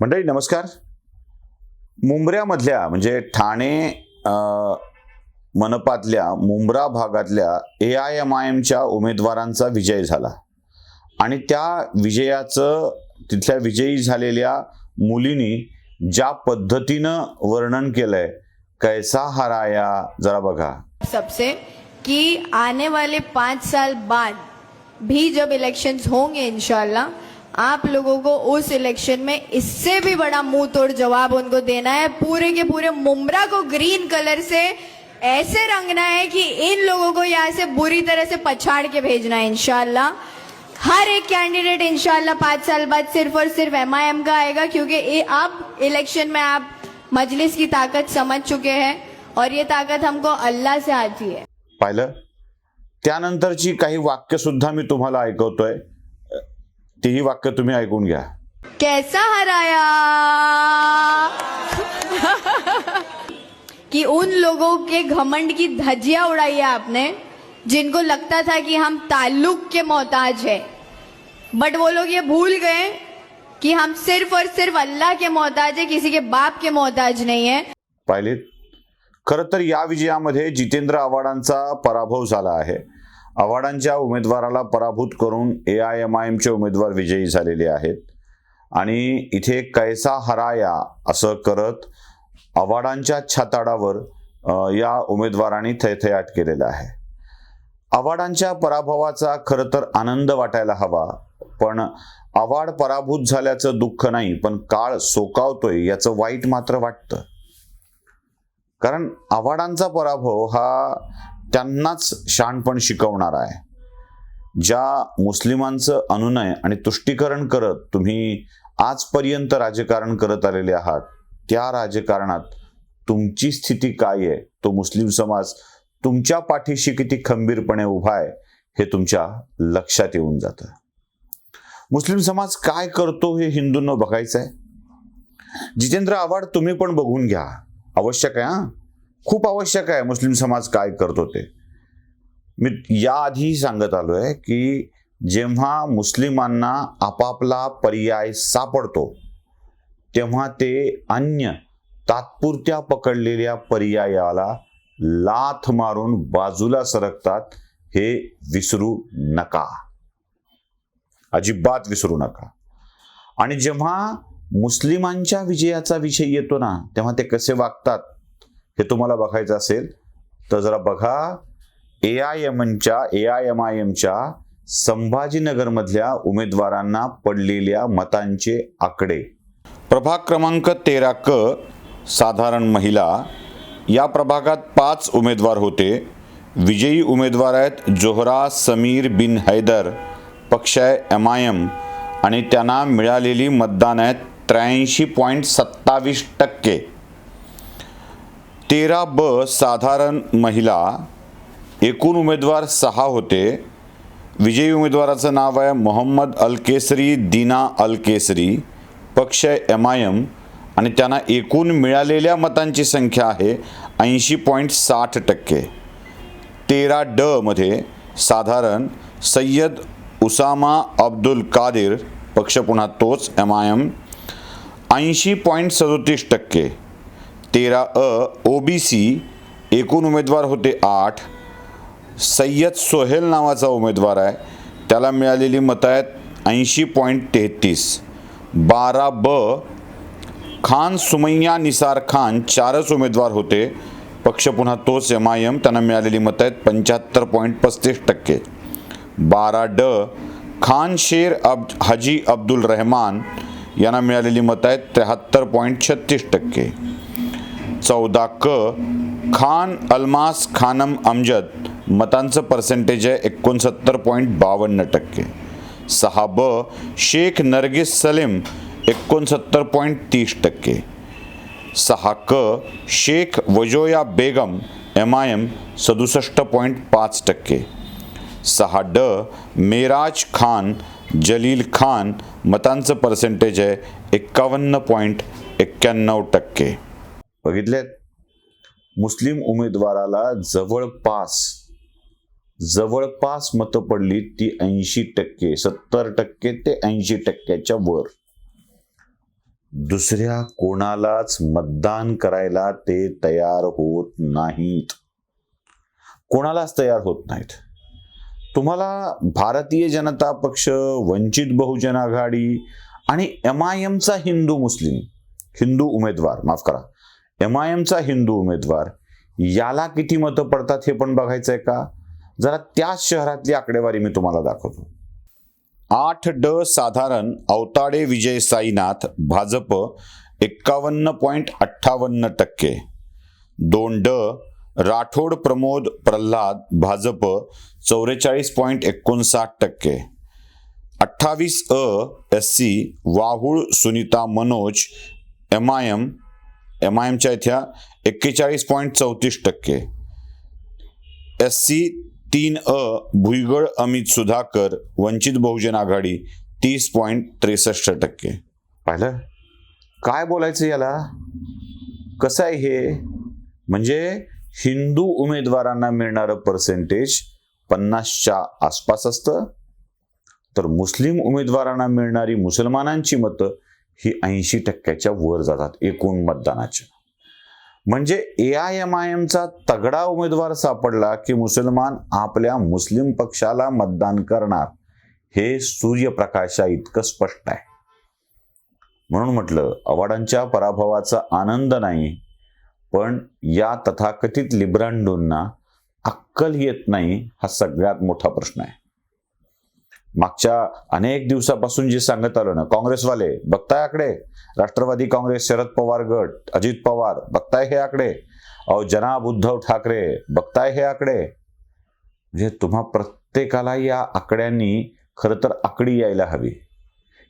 मंडळी नमस्कार. मुंबऱ्यामधल्या म्हणजे ठाणे मनपातल्या मुंब्रा भागातल्या ए आय एम आय एमच्या उमेदवारांचा विजय झाला. आणि त्या विजयाचं तिथल्या विजयी झालेल्या मुलीनी ज्या पद्धतीनं वर्णन केलंय कैसा हराया जरा बघा. सबसे कि आने वाले पाँच साल बाद भी जब इलेक्शंस होंगे इंशाल्लाह आप लोगों को उस इलेक्शन में इससे भी बड़ा मुँह तोड़ जवाब उनको देना है। पूरे के पूरे मुमरा को ग्रीन कलर से ऐसे रंगना है कि इन लोगों को यहाँ से बुरी तरह से पछाड़ के भेजना है, इंशाल्लाह। हर एक कैंडिडेट इंशाल्लाह पाँच साल बाद सिर्फ़ और सिर्फ़ एम आई एम का आएगा, क्योंकि अब इलेक्शन में आप मजलिस की ताकत समझ चुके हैं और ये ताकत हमको अल्लाह से आती है। पाहिलं त्यानंतरची काही वाक्य सुद्धा मी तुम्हाला ऐकवतोय तीही वाक्य तुम्ही ऐकून घ्या. कैसा हराया? कि उन लोगों के घमंड की धज्जियाँ उड़ाई है आपने जिनको लगता था कि हम ताल्लुक के मोहताज है। बट वो लोग ये भूल गए कि हम सिर्फ़ और सिर्फ़ अल्लाह के मोहताज है किसी के बाप के मोहताज नहीं है। पाहिलेत खरं तर या विजयामध्ये जितेंद्र आव्हाडांचा पराभव झाला आहे. आव्हाडांच्या उमेदवाराला पराभूत करून ए आय एम आय एमचे उमेदवार विजयी झालेले आहेत. आणि इथे कैसा हराया असं करत आव्हाडांच्या छाताडावर या उमेदवारांनी थैथयाट केलेला आहे. आव्हाडांच्या पराभवाचा खरं तर आनंद वाटायला हवा पण आव्हाड पराभूत झाल्याचं दुःख नाही पण काळ सोकावतोय याचं वाईट मात्र वाटतं. कारण आव्हाडांचा पराभव हा त्यांनाच शहाणपण शिकवणार आहे. ज्या मुस्लिमांचं अनुनय आणि तुष्टीकरण करत तुम्ही आजपर्यंत राजकारण करत आलेले आहात त्या राजकारणात तुमची स्थिती काय आहे? तो मुस्लिम समाज तुमच्या पाठीशी किती खंबीरपणे उभा आहे हे तुमच्या लक्षात येऊन जातं. मुस्लिम समाज काय करतो हे हिंदूंना बघायचं आहे जितेंद्र आव्हाड तुम्ही पण बघून घ्या. आवश्यक आहे हां? खूप आवश्यक आहे मुस्लिम समाज काय करतो ते. मी याआधी सांगत आलो आहे की जेव्हा मुस्लिमांना आपापला पर्याय सापडतो तेव्हा ते अन्य तात्पुरत्या पकडलेल्या पर्यायाला लाथ मारून बाजूला सरकतात हे विसरू नका. अजिबात विसरू नका. आणि जेव्हा मुस्लिमांच्या विजयाचा विषय येतो ना तेव्हा ते कसे वागतात? हे तुम्हाला बघायचं असेल तर जरा बघा. ए आय एमच्या ए आय एम आय एमच्या संभाजीनगरमधल्या उमेदवारांना पडलेल्या मतांचे आकडे. प्रभाग क्रमांक तेरा क साधारण महिला. या प्रभागात पाच उमेदवार होते. विजयी उमेदवार आहेत जोहरा समीर बिन हैदर पक्ष आहे एम आय एम आणि त्यांना मिळालेली मतदान आहेत त्र्याऐंशी पॉईंट सत्तावीस टक्के. तेरा ब साधारण महिला एकूण उमेदवार सहा होते. विजयी उमेदवाराचं नाव आहे मोहम्मद अल केसरी अलकेसरी अल केसरी पक्ष एम आय एम आणि त्यांना एकूण मिळालेल्या मतांची संख्या आहे ऐंशी पॉईंट साठ टक्के. तेरा ड मध्ये साधारण सय्यद उसामा अब्दुल कादिर पक्ष पुन्हा तोच एम आय एम ऐंशी पॉईंट सदोतीस टक्के. तेरा अ ओ बी सी एकूण उमेदवार होते आठ. सय्यद सोहेल नावाचा उमेदवार आहे. त्याला मिळालेली मतं आहेत ऐंशी पॉईंट तेहतीस. बारा ब खान सुमय्या निसार खान चारच उमेदवार होते. पक्ष पुन्हा तोच एम आय एम त्यांना मिळालेली मतं आहेत पंच्याहत्तर पॉईंट पस्तीस टक्के. बारा ड खान शेर अब हाजी अब्दुल रहमान यांना मिळालेली मतं आहेत त्र्याहत्तर पॉईंट छत्तीस टक्के. चौदा क खान अल्मास खानम अमजद मतांचं पर्सेंटेज आहे एकोणसत्तर पॉईंट बावन्न टक्के. सहा ब शेख नरगिस सलीम एकोणसत्तर पॉईंट तीस टक्के. सहा क Shaikh Wajoya Begum M I M सदुसष्ट पॉईंट पाच टक्के. सहा ड मेराज खान जलील खान मतांचं पर्सेंटेज आहे एक्कावन्न पॉईंट एक्क्याण्णव टक्के. बघितलेत? मुस्लिम उमेदवाराला जवळपास जवळपास मतं पडली ती ऐंशी टक्के सत्तर टक्के ते ऐंशी टक्क्याच्या वर. दुसऱ्या कोणालाच मतदान करायला ते तयार होत नाहीत. कोणालाच तयार होत नाहीत. तुम्हाला भारतीय जनता पक्ष वंचित बहुजन आघाडी आणि एम आय एमचा हिंदू मुस्लिम हिंदू उमेदवार माफ करा एम आय एमचा हिंदू उमेदवार याला किती मतं पडतात हे पण बघायचं आहे का? जरा त्याच शहरातली आकडेवारी मी तुम्हाला दाखवतो. आठ ड साधारण अवताडे विजय साईनाथ भाजप एक्कावन्न पॉईंट अठ्ठावन्न टक्के. दोन ड राठोड प्रमोद प्रल्हाद भाजप चौवेचाळीस पॉईंट एकोणसाठ टक्के. अठ्ठावीस अ S C Wahul Sunita Manoj M I M M I एमच्या इथ्या एक्केचाळीस पॉईंट चौतीस टक्के. एस सी तीन अ भुईगळ अमित सुधाकर वंचित बहुजन आघाडी तीस पॉईंट त्रेसष्ट टक्के. पाहिलं? काय बोलायचं याला? कसं आहे हे? म्हणजे हिंदू उमेदवारांना मिळणारं पर्सेंटेज पन्नासच्या आसपास असतं. तर मुस्लिम उमेदवारांना मिळणारी मुसलमानांची मतं ही ऐंशी टक्क्याच्या वर जातात एकूण मतदानाच्या म्हणजे ए आय एम आय एमचा तगडा उमेदवार सापडला की मुसलमान आपल्या मुस्लिम पक्षाला मतदान करणार हे सूर्यप्रकाशा इतकं स्पष्ट आहे. म्हणून म्हटलं अवाडांच्या पराभवाचा आनंद नाही पण या तथाकथित लिब्रांडूंना अक्कल येत नाही हा सगळ्यात मोठा प्रश्न आहे. मागच्या अनेक दिवसापासून जे सांगत आलो ना काँग्रेसवाले बघताय आकडे? राष्ट्रवादी काँग्रेस शरद पवार गट अजित पवार बघताय हे आकडे? अहो जनाब उद्धव ठाकरे बघताय हे आकडे? म्हणजे तुम्हा प्रत्येकाला या आकड्यांनी खरं तर आकडी यायला हवी.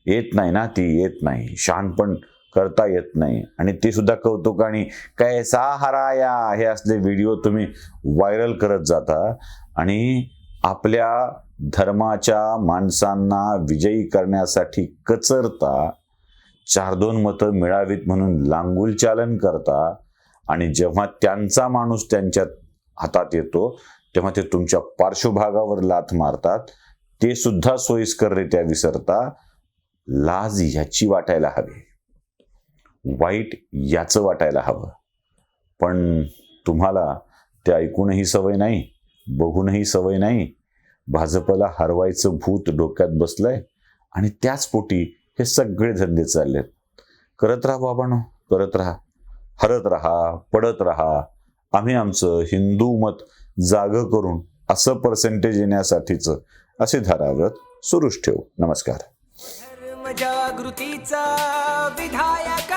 येत नाही ना ती येत नाही. शहाणपण करता येत नाही. आणि ती सुद्धा कौतुक आणि कैसा हराया हे असले व्हिडिओ तुम्ही व्हायरल करत जाता. आणि आपल्या धर्माच्या माणसांना विजयी करण्यासाठी कचरता चार दोन मतं मिळावीत म्हणून लांगुल चालन करता आणि जेव्हा त्यांचा माणूस त्यांच्या हातात येतो तेव्हा ते तुमच्या पार्श्वभागावर लाथ मारतात. ते सुद्धा सोयीस्कररित्या विसरता. लाज ह्याची वाटायला हवी. वाईट याचं वाटायला हवं. पण तुम्हाला ते ऐकूनही सवय नाही बघूनही सवय नाही भाजपला हरवायचं भूत डोक्यात बसलंय आणि त्याच पोटी हे सगळे धंदे चाललेत. करत राहा बाबांनो करत राहा. हरत राहा पडत राहा. आम्ही आमचं हिंदू मत जाग करून असं पर्सेंटेज येण्यासाठीच असे धाराव्रत सुरूच ठेवू. नमस्कार. जागृतीचा विधायक